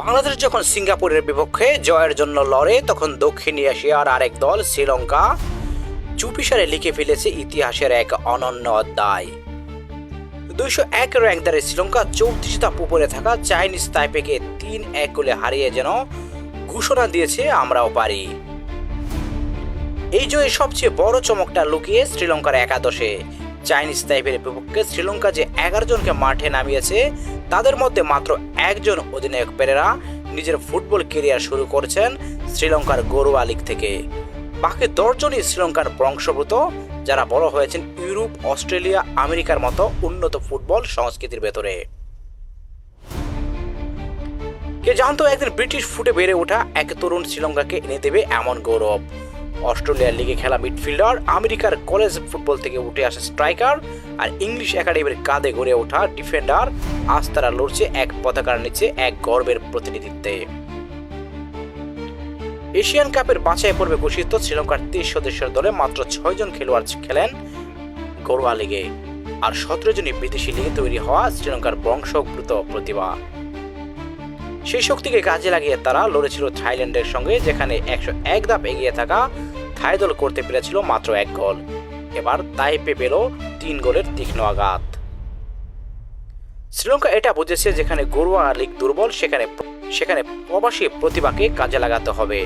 বাংলাদেশ যখন সিঙ্গাপুরের বিপক্ষে জয়ের জন্য লড়ে, তখন দক্ষিণ এশিয়ার আরেক দল শ্রীলঙ্কা চুপিসারে লিখে ফেলেছে ইতিহাসের এক অনন্য অধ্যায়। দুইশো এক র্যাঙ্কদারে শ্রীলঙ্কা চৌত্রিশ ধাপ উপরে থাকা চাইনিজ তাইপেকে তিন এক গোলে হারিয়ে যেন ঘোষণা দিয়েছে আমরাও পারি। এই জয়ে সবচেয়ে বড় চমকটা লুকিয়ে শ্রীলঙ্কার একাদশে। চাইনিজ তাইপের বিপক্ষে শ্রীলঙ্কা যে এগারো জনকে মাঠে নামিয়েছে তাদের মধ্যে মাত্র একজন অধিনায়ক পেরেরা নিজের ফুটবল কেরিয়ার শুরু করছেন শ্রীলঙ্কার গরুয়া লিগ থেকে। বাকি দশজনই শ্রীলঙ্কার বংশভূত যারা বড় হয়েছেন ইউরোপ, অস্ট্রেলিয়া, আমেরিকার মতো উন্নত ফুটবল সংস্কৃতির ভেতরে। কে জানতো একদিন ব্রিটিশ ফুটে বেড়ে ওঠা এক তরুণ শ্রীলঙ্কাকে এনে দেবে এমন গৌরব। অস্ট্রেলিয়ার লিগে খেলা মিডফিল্ডার, আমেরিকার কলেজ ফুটবল থেকে উঠে আসা স্ট্রাইকার আর ইংলিশ একাডেমির কাঁধে গড়ে ওঠা ডিফেন্ডার। আজ তারা লড়ছে এক পতাকার নিচে এক গর্বের প্রতিনিধিত্বে। এশিয়ান কাপের বাছাই পর্বে ঘোষিত শ্রীলঙ্কার তেইশ সদস্যের দলে মাত্র ছয়জন খেলোয়াড় খেলেন গড়ুয়া লিগে। আর সতেরো জনই বিদেশি লিগে তৈরি হওয়া শ্রীলঙ্কার বংশোদ্ভূত প্রতিভা। সেই শক্তিকে কাজে লাগিয়ে তারা লড়েছিল থাইল্যান্ডের সঙ্গে, যেখানে একশো এক ধাপ এগিয়ে থাকা থাই দল করতে পেরেছিল মাত্র এক গোল। এবার তাইপে পেল তিন গোলের তীক্ষ্ণ আঘাত। শ্রীলঙ্কা এটা বুঝেছে যেখানে গরুয়া লীগ দুর্বল, সেখানে সেখানে প্রবাসী প্রতিভাকে কাজে লাগাতে হবে।